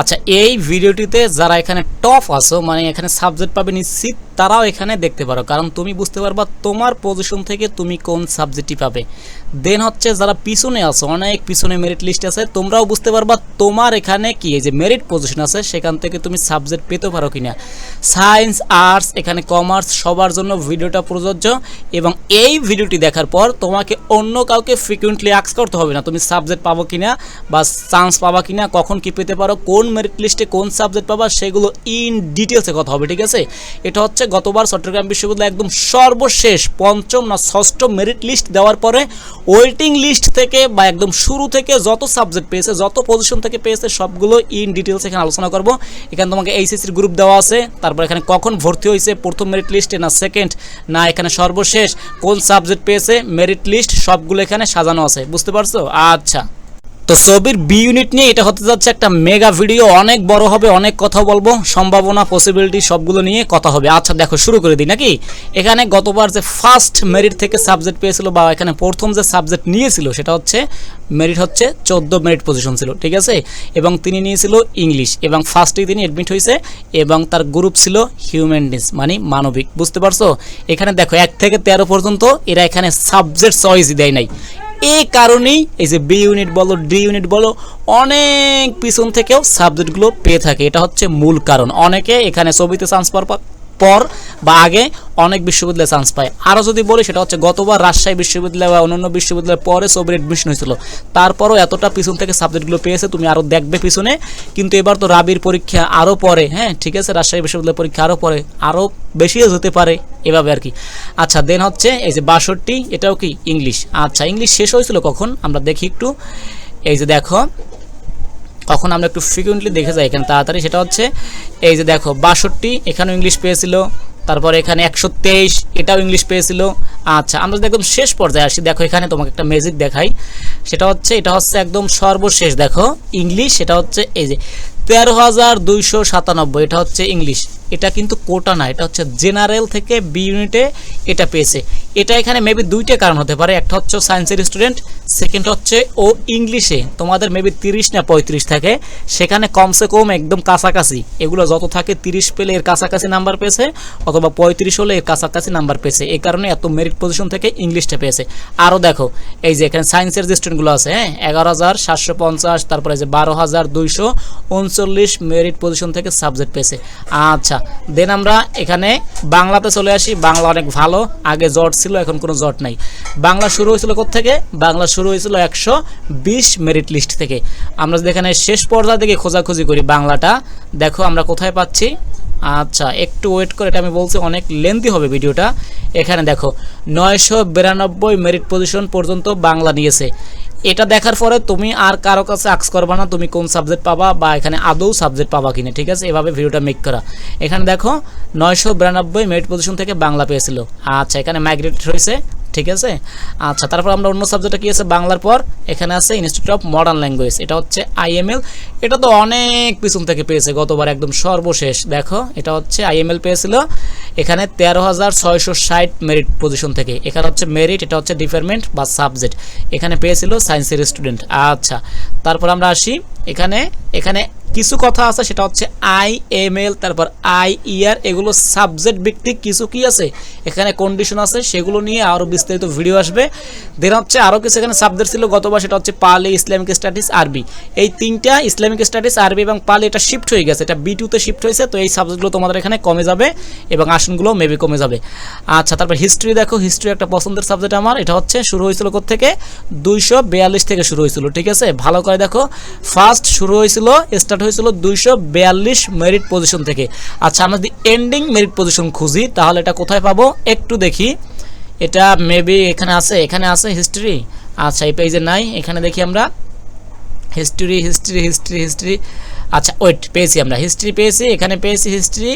আচ্ছা এই ভিডিওটিতে যারা এখানে টপ আসো মানে এখানে সাবজেক্ট পাবে নিশ্চিত, তারাও এখানে দেখতে পারো। কারণ তুমি বুঝতে পারবা তোমার পজিশন থেকে তুমি কোন সাবজেক্টটি পাবে। দেন হচ্ছে যারা পিছনে আসো অনেক পিছনে মেরিট লিস্ট আছে, তোমরাও বুঝতে পারবা তোমার এখানে কি, এই যে মেরিট পজিশন আছে, সেখান থেকে তুমি সাবজেক্ট পেতে পারো কিনা। সায়েন্স আর্টস এখানে কমার্স সবার জন্য ভিডিওটা প্রযোজ্য এবং এই ভিডিওটি দেখার পর তোমাকে অন্য কাউকে ফ্রিকুয়েন্টলি আক্স করতে হবে না, তুমি সাবজেক্ট পাবো কিনা বা চান্স পাবা কিনা, কখন কি পেতে পারো, কোন মেরিট লিস্টে কোন সাবজেক্ট পাবা সেগুলো ইন ডিটেলসে কথা হবে, ঠিক আছে? এটা হচ্ছে গতবার চট্টগ্রাম বিশ্ববিদ্যালয় একদম সর্বশেষ পঞ্চম না ষষ্ঠ মেরিট লিস্ট দেওয়ার পরে ওয়েটিং লিস্ট থেকে বা একদম শুরু থেকে যত সাবজেক্ট পেয়েছে, যত পজিশন থেকে পেয়েছে, সবগুলো ইন ডিটেলস এখানে আলোচনা করব। এখানে তোমাকে এইচএসসির গ্রুপ দেওয়া আছে, তারপর এখানে কখন ভর্তি হয়েছে, প্রথম মেরিট লিস্টে না সেকেন্ড না এখানে সর্বশেষ, কোন সাবজেক্ট পেয়েছে মেরিট লিস্ট সবগুলো এখানে সাজানো আছে, বুঝতে পারছ? আচ্ছা। তো ছবির বি ইউনিট নিয়ে এটা হতে যাচ্ছে একটা মেগা ভিডিও অনেক বড় হবে, অনেক কথা বলব। সম্ভাবনা পসিবিলিটি সবগুলো নিয়ে কথা হবে। আচ্ছা দেখো, শুরু করে দিই নাকি? এখানে গতবার যে ফার্স্ট মেরিট থেকে সাবজেক্ট পেয়েছিল বা এখানে প্রথম যে সাবজেক্ট নিয়েছিল, সেটা হচ্ছে মেরিট হচ্ছে চোদ্দ মেরিট পজিশন ছিল, ঠিক আছে? এবং তিনি নিয়েছিল ইংলিশ এবং ফার্স্টেই তিনি অ্যাডমিট হয়েছে, এবং তার গ্রুপ ছিল হিউম্যানিটিস মানে মানবিক। বুঝতে পারছ? এখানে দেখো, এক থেকে তেরো পর্যন্ত এরা এখানে সাবজেক্ট চয়েসই দেয় নাই। এই কারণেই এই যে বি ইউনিট বলো, ডি ইউনিট বলো, অনেক পিছন থেকেও সাবজেক্টগুলো পেয়ে থাকে। এটা হচ্ছে মূল কারণ। অনেকে এখানে ছবিতে চান্স পাওয়ার পর- বা আগে অনেক বিশ্ববিদ্যালয়ে চান্স পায়। আরও যদি বলি, সেটা হচ্ছে গতবার রাজশাহী বিশ্ববিদ্যালয় বা অন্যান্য বিশ্ববিদ্যালয়ের পরে ছবির অ্যাডমিশন হয়েছিল। তারপরও এতটা পিছন থেকে সাবজেক্টগুলো পেয়েছে, তুমি আরও দেখবে পিছনে। কিন্তু এবার তো রাবির পরীক্ষা আরও পরে হ্যাঁ ঠিক আছে, রাজশাহী বিশ্ববিদ্যালয়ের পরীক্ষা আরও পরে আরও বেশিও হতে পারে এভাবে আর কি। আচ্ছা দেন হচ্ছে এই যে বাষট্টি, এটাও কি ইংলিশ আচ্ছা ইংলিশ শেষ হয়েছিল কখন? আমরা দেখি একটু। এই যে দেখো তখন আমরা একটু ফ্রিকুয়েন্টলি দেখে যাই, এখানে তাড়াতাড়ি সেটা হচ্ছে, এই যে দেখো, বাষট্টি, এখানেও ইংলিশ পেয়েছিল, তারপরে এখানে একশো তেইশ, এটাও ইংলিশ পেয়েছিল। আচ্ছা আমরা যদি একদম শেষ পর্যায়ে আসি, দেখো এখানে তোমাকে একটা ম্যাজিক দেখাই, সেটা হচ্ছে, এটা হচ্ছে একদম সর্বশেষ, দেখো ইংলিশ সেটা হচ্ছে এই যে তেরো হাজার দুইশো সাতানব্বই, এটা হচ্ছে ইংলিশ এটা কিন্তু কোটা না, এটা হচ্ছে জেনারেল থেকে বি ইউনিটে এটা পেয়েছে। এটা এখানে মেবি দুইটা কারণ হতে পারে, একটা হচ্ছে সায়েন্সের স্টুডেন্ট সেকেন্ড হচ্ছে ও ইংলিশে তোমাদের মেবি তিরিশ না পঁয়ত্রিশ থাকে, সেখানে কমসে কম একদম কাছাকাছি, এগুলো যত থাকে তিরিশ পেলে এর কাছাকাছি নাম্বার পেয়েছে, অথবা পঁয়ত্রিশ হলে এর কাছাকাছি নাম্বার পেয়েছে এই কারণে এত মেরিট পজিশন থেকে ইংলিশটা পেয়েছে। আরও দেখো, এই যে এখানে সায়েন্সের যে স্টুডেন্টগুলো আছে হ্যাঁ এগারো হাজার সাতশো পঞ্চাশ, তারপরে যে বারো হাজার দুইশো উনচল্লিশ মেরিট পজিশন থেকে সাবজেক্ট পেয়েছে। আচ্ছা দেন আমরা এখানে বাংলাতে চলে আসি। বাংলা অনেক ভালো, আগে জট ছিল, এখন কোনো জট নাই। বাংলা শুরু হয়েছিল থেকে বাংলা শুরু হয়েছিল একশো বিশ মেরিট লিস্ট থেকে। আমরা যদি এখানে শেষ পর্যায়ে দিকে খোঁজাখুঁজি করি বাংলাটা, দেখো আমরা কোথায় পাচ্ছি। আচ্ছা একটু ওয়েট করে, এটা আমি বলছি, অনেক লেন্দি হবে ভিডিওটা। এখানে দেখো, নয়শো বিরানব্বই মেরিট পজিশন পর্যন্ত বাংলা নিয়েছে। এটা দেখার পরে তুমি আর কারও কাছে আক্স করবা না, তুমি কোন সাবজেক্ট পাবা বা এখানে আদৌ সাবজেক্ট পাবা কিনা, ঠিক আছে? এভাবে ভিডিওটা মেক করা। এখানে দেখো, নয়শো বিরানব্বই মেরিট পজিশন থেকে বাংলা পেয়েছিল। আচ্ছা এখানে মাইগ্রেট হয়েছে, ঠিক আছে? আচ্ছা তারপর আমরা অন্য সাবজেক্টটা কি আছে? বাংলার পর এখানে আছে ইনস্টিটিউট অফ মডার্ন ল্যাঙ্গুয়েজ এটা হচ্ছে আইএমএল এটা তো অনেক পিছন থেকে পেয়েছে, গতবার একদম সর্বশেষ। দেখো, এটা হচ্ছে আইএমএল পেয়েছিল। এখানে তেরো হাজার ছয়শো ষাট মেরিট পজিশন থেকে। এখানে হচ্ছে মেরিট এটা হচ্ছে ডিপার্টমেন্ট বা সাবজেক্ট এখানে পেয়েছিল সায়েন্সের স্টুডেন্ট আচ্ছা তারপর আমরা আসি। এখানে এখানে কিছু কথা আছে, সেটা হচ্ছে আই এম এল তারপর আই ইয়ার এগুলো সাবজেক্ট ভিত্তিক কিছু কি আছে? এখানে কন্ডিশন আছে, সেগুলো নিয়ে আরও বিস্তারিত ভিডিও আসবে। দেন হচ্ছে আরও কিছু এখানে সাবজেক্ট ছিল গতবার সেটা হচ্ছে পালি ইসলামিক স্টাডিজ আরবি এই তিনটা ইসলামিক স্টাডিজ আরবি এবং পালি, এটা শিফট হয়ে গেছে, এটা বি টুতে শিফট হয়েছে, তো এই সাবজেক্টগুলো তোমাদের এখানে কমে যাবে এবং আসনগুলো মেবি কমে যাবে। আচ্ছা তারপর হিস্ট্রি দেখো হিস্ট্রি একটা পছন্দের সাবজেক্ট আমার, এটা হচ্ছে শুরু হয়েছিল থেকে দুইশো বিয়াল্লিশ থেকে শুরু হয়েছিল, ঠিক আছে? ভালো করে দেখো। ফার্স্ট শুরু হয়েছিল স্টার্ট হয়েছিল দুইশো বিয়াল্লিশ মেরিট পজিশন থেকে। আচ্ছা আমরা যদি এন্ডিং মেরিট পজিশন খুঁজি, তাহলে এটা কোথায় পাবো? একটু দেখি। এটা মেবি এখানে আছে এখানে আছে হিস্ট্রি আচ্ছা এই পেজে নাই। এখানে দেখি আমরা। হিস্ট্রি হিস্ট্রি হিস্ট্রি হিস্ট্রি আচ্ছা ওয়েট পেয়েছি আমরা। হিস্ট্রি পেয়েছি, এখানে পেয়েছি হিস্ট্রি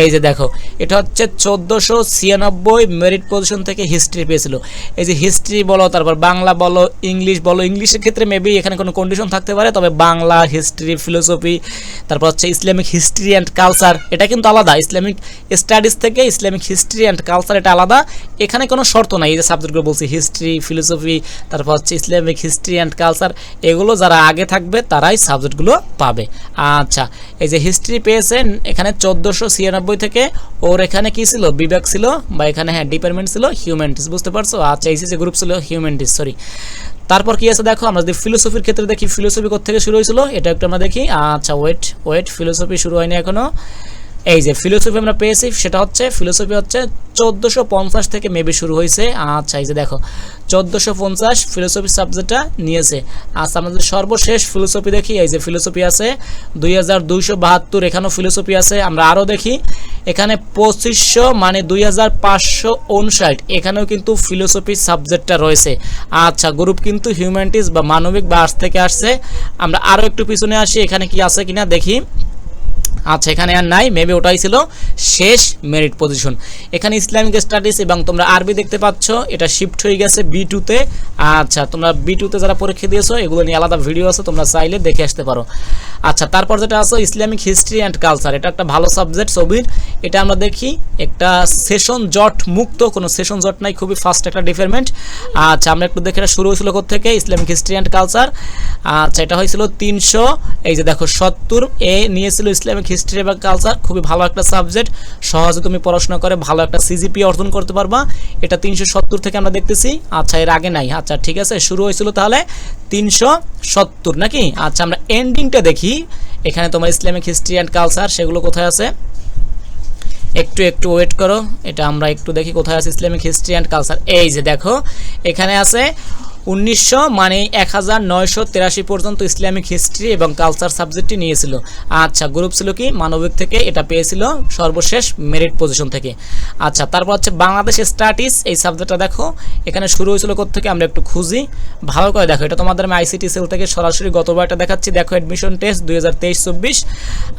এই যে দেখো, এটা হচ্ছে চোদ্দোশো ছিয়ানব্বই মেরিট পজিশন থেকে হিস্ট্রি পেয়েছিল। এই যে হিস্ট্রি বলো, তারপর বাংলা বলো ইংলিশ বলো ইংলিশের ক্ষেত্রে মেবি এখানে কোনো কন্ডিশন থাকতে পারে, তবে বাংলা হিস্ট্রি ফিলোসফি তারপর হচ্ছে ইসলামিক হিস্ট্রি অ্যান্ড কালচার এটা কিন্তু আলাদা। ইসলামিক স্টাডিজ থেকে ইসলামিক হিস্ট্রি অ্যান্ড কালচার এটা আলাদা। এখানে কোনো শর্ত নাই, এই যে সাবজেক্টগুলো বলছি হিস্ট্রি ফিলোসফি তারপর হচ্ছে ইসলামিক হিস্ট্রি অ্যান্ড কালচার এগুলো যারা আগে থাকবে, তারাই সাবজেক্টগুলো পাবে। আচ্ছা এই যে হিস্ট্রি পেয়েছেন, এখানে চোদ্দোশো ছিয়ানব্বই থেকে, ওর এখানে কি ছিল? বিভাগ ছিল, বা এখানে হ্যাঁ ডিপার্টমেন্ট ছিল হিউম্যানিটিস বুঝতে পারছ? আচ্ছা এইসিসি গ্রুপ ছিল হিউম্যানিটিস সরি তারপর কি আছে দেখো, আমরা যদি ফিলোসফির ক্ষেত্রে দেখি ফিলোসফি থেকে শুরু হয়েছিল? এটা একটু আমরা দেখি। আচ্ছা ওয়েট ওয়েট ফিলোসফি শুরু হয়নি এখনও। এই যে ফিলোসফি আমরা পেয়েছি, সেটা হচ্ছে ফিলোসফি হচ্ছে চোদ্দোশো পঞ্চাশ থেকে মেবি শুরু হয়েছে। আচ্ছা এই যে দেখো, চোদ্দোশো পঞ্চাশ ফিলোসফি সাবজেক্টটা নিয়েছে। আচ্ছা আমাদের সর্বশেষ ফিলোসফি দেখি, এই যে ফিলোসফি আছে, দুই হাজার দুইশো বাহাত্তর, এখানেও ফিলোসফি আছে, আমরা আরও দেখি। এখানে পঁচিশশো মানে দুই হাজার পাঁচশো উনষাট, এখানেও কিন্তু ফিলোসফি সাবজেক্টটা রয়েছে। আচ্ছা গ্রুপ কিন্তু হিউম্যানিটিস বা মানবিক বা আর্টস থেকে আসছে। আমরা আরও একটু পিছনে আসি, এখানে কি আছে কিনা দেখি। আচ্ছা এখানে আর নাই মেবি ওটাই ছিল শেষ মেরিট পজিশন এখানে ইসলামিক স্টাডিজ এবং তোমরা আরবি দেখতে পাচ্ছ, এটা শিফট হয়ে গেছে বি টুতে আচ্ছা তোমরা বি টুতে যারা পরীক্ষা দিয়েছ, এগুলো নিয়ে আলাদা ভিডিও আছে, তোমরা চাইলে দেখে আসতে পারো। আচ্ছা তারপর যেটা আছে ইসলামিক হিস্ট্রি অ্যান্ড কালচার এটা একটা ভালো সাবজেক্ট ছবির এটা আমরা দেখি, একটা সেশন জট মুক্ত, কোনো সেশন জট নাই, খুবই ফাস্ট একটা ডিপার্টমেন্ট আচ্ছা আমরা একটু দেখে এটা শুরু হয়েছিল থেকে ইসলামিক হিস্ট্রি অ্যান্ড কালচার আচ্ছা এটা হয়েছিল তিনশো, এই যে দেখো, সত্তর এ নিয়েছিল ইসলামিক হিস্ট্রি এবং কালচার খুবই ভালো একটা সাবজেক্ট সহজে তুমি পড়াশোনা করে ভালো একটা সিজিপি অর্জন করতে পারবা। এটা তিনশো সত্তর থেকে আমরা দেখতেছি। আচ্ছা এর আগে নাই। আচ্ছা ঠিক আছে, শুরু হয়েছিল তাহলে তিনশো সত্তর, নাকি? আচ্ছা আমরা এন্ডিংটা দেখি। এখানে তোমার ইসলামিক হিস্ট্রি অ্যান্ড কালচার সেগুলো কোথায় আছে? একটু একটু ওয়েট করো। এটা আমরা একটু দেখি কোথায় আছে ইসলামিক হিস্ট্রি অ্যান্ড কালচার এই যে দেখো, এখানে আছে উনিশশো মানে এক হাজার নয়শো তেরাশি পর্যন্ত ইসলামিক হিস্ট্রি এবং কালচার সাবজেক্টটি নিয়েছিল। আচ্ছা গ্রুপ ছিল কি? মানবিক থেকে এটা পেয়েছিল সর্বশেষ মেরিট পজিশন থেকে। আচ্ছা তারপর হচ্ছে বাংলাদেশ স্টাডিজ এই সাবজেক্টটা দেখো। এখানে শুরু হয়েছিল থেকে আমরা একটু খুঁজি। ভালো করে দেখো, এটা তোমাদের আমি আইসিটি সেল থেকে সরাসরি গতবার এটা দেখাচ্ছি। দেখো অ্যাডমিশন টেস্ট দুই হাজার তেইশ চব্বিশ।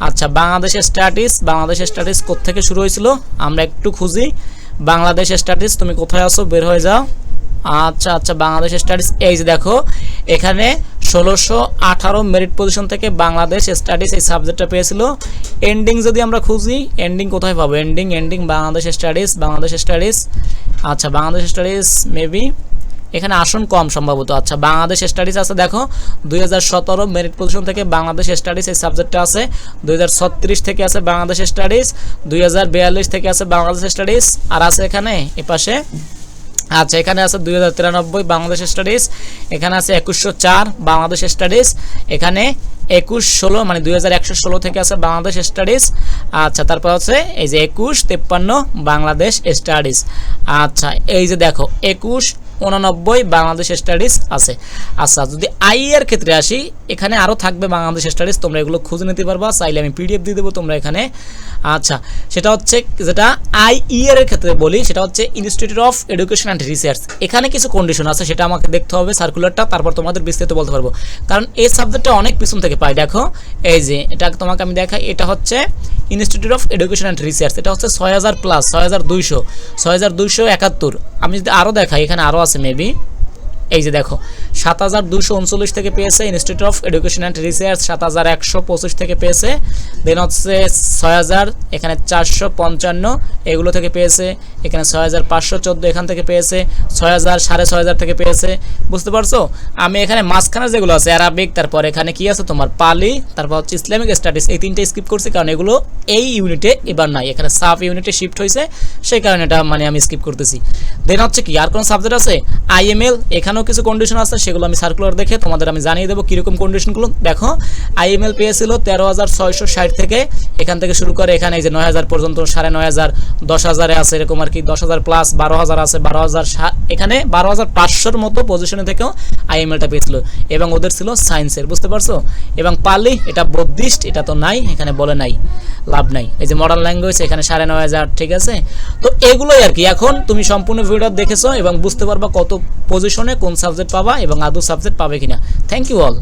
আচ্ছা বাংলাদেশ স্টাডিজ বাংলাদেশ স্টাডিজ থেকে শুরু হয়েছিল? আমরা একটু খুঁজি। বাংলাদেশ স্টাডিজ তুমি কোথায় আসো বের হয়ে যাও। আচ্ছা আচ্ছা বাংলাদেশ স্টাডিজ। এই যে দেখো, এখানে ষোলোশো আঠারো মেরিট পজিশন থেকে বাংলাদেশ স্টাডিজ এই সাবজেক্টটা পেয়েছিল। এন্ডিং যদি আমরা খুঁজি এন্ডিং কোথায় পাবো? Ending ending Bangladesh studies Bangladesh studies. আচ্ছা বাংলাদেশ স্টাডিজ মেবি এখানে আসন কম সম্ভবত। আচ্ছা বাংলাদেশ স্টাডিজ আছে, দেখো, দুই হাজার সতেরো মেরিট পজিশন থেকে বাংলাদেশ স্টাডিজ এই সাবজেক্টটা আছে। দুই হাজার ছত্রিশ থেকে আছে বাংলাদেশ স্টাডিজ। দুই হাজার বিয়াল্লিশ থেকে আছে বাংলাদেশ স্টাডিজ। আর আছে এখানে, এপাশে আচ্ছা এখানে আছে দুই হাজার তিরানব্বই বাংলাদেশ স্টাডিজ, এখানে আছে একুশশো চার বাংলাদেশ স্টাডিজ, এখানে একুশ ষোলো মানে দুই হাজার একশো ষোলো থেকে আছে বাংলাদেশ স্টাডিজ আচ্ছা তারপর হচ্ছে এই যে একুশ, তেপ্পান্ন বাংলাদেশ স্টাডিজ আচ্ছা এই যে দেখো, একুশ উননব্বই বাংলাদেশ স্টাডিজ আছে। আচ্ছা যদি আই এর ক্ষেত্রে আসি, এখানে আরও থাকবে বাংলাদেশ স্টাডিজ তোমরা এগুলো খুঁজে নিতে পারবা, চাইলে আমি পিডিএফ দিয়ে দেবো তোমরা এখানে। আচ্ছা সেটা হচ্ছে যেটা আই এর ক্ষেত্রে বলি, সেটা হচ্ছে institute of education and research এখানে কিছু কন্ডিশন আছে, সেটা আমাকে দেখতে হবে সার্কুলারটা তারপর তোমাদের বিস্তারিত বলতে পারব। কারণ এই সাবজেক্টটা অনেক পিছন থেকে পাই দেখো। এই যে, এটা তোমাকে আমি দেখাই, এটা হচ্ছে institute of education and research এটা হচ্ছে ছয় হাজার প্লাস ছয় হাজার দুইশো, ছয় হাজার দুইশো একাত্তর। আমি যদি আরও দেখাই, এখানে আরও আছে মেবি এই যে দেখো সাত হাজার দুশো উনচল্লিশ থেকে পেয়েছে institute of education and research সাত হাজার একশো পঁচিশ থেকে পেয়েছে। দেন হচ্ছে ছয় হাজার, এখানে চারশো পঞ্চান্ন, এগুলো থেকে পেয়েছে। এখানে ছয় হাজার পাঁচশো চোদ্দ, এখান থেকে পেয়েছে। ছয় হাজার, সাড়ে ছয় হাজার থেকে পেয়েছে। বুঝতে পারছ? আমি এখানে মাঝখানে যেগুলো আছে অ্যারাবিক তারপর এখানে কি আছে তোমার? পালি তারপর হচ্ছে ইসলামিক স্টাডিজ এই তিনটে স্কিপ করছি কারণ এগুলো এই ইউনিটে এবার নাই। এখানে সাব ইউনিটে শিফট হয়েছে সেই কারণে এটা মানে আমি স্কিপ করতেছি। দেন হচ্ছে কি, আর কোনো সাবজেক্ট আছে? আইএমএল এখানেও কিছু কন্ডিশন আছে সেগুলো আমি সার্কুলার দেখে তোমাদের আমি জানিয়ে দেবো কীরকম কন্ডিশনগুলো দেখো আইএমএল পেয়েছিল তেরো হাজার ছয়শো ষাট থেকে, এখান থেকে শুরু করে এখানে এই যে নয় হাজার পর্যন্ত, সাড়ে নয় হাজার, দশ হাজারে আছে এরকম আর কি, দশ হাজার প্লাস বারো হাজার আছে, বারো হাজার এখানে বারো হাজার পাঁচশোর মতো পজিশনে থেকেও আইএমএলটা পেয়েছিল। এবং ওদের ছিল সায়েন্সের বুঝতে পারছ? এবং পারলি এটা বদ্ধিস্ট এটা তো নাই, এখানে বলে নাই, লাভ নাই। এই যে মডার্ন ল্যাঙ্গুয়েজ এখানে সাড়ে নয় হাজার, ঠিক আছে? তো এগুলোই আর কি। এখন তুমি সম্পূর্ণ ভিডিও দেখেছ এবং বুঝতে পারবা কত পজিশনে কোন সাবজেক্ট পাবা এবং আদৌ সাবজেক্ট পাবে কিনা। Thank you all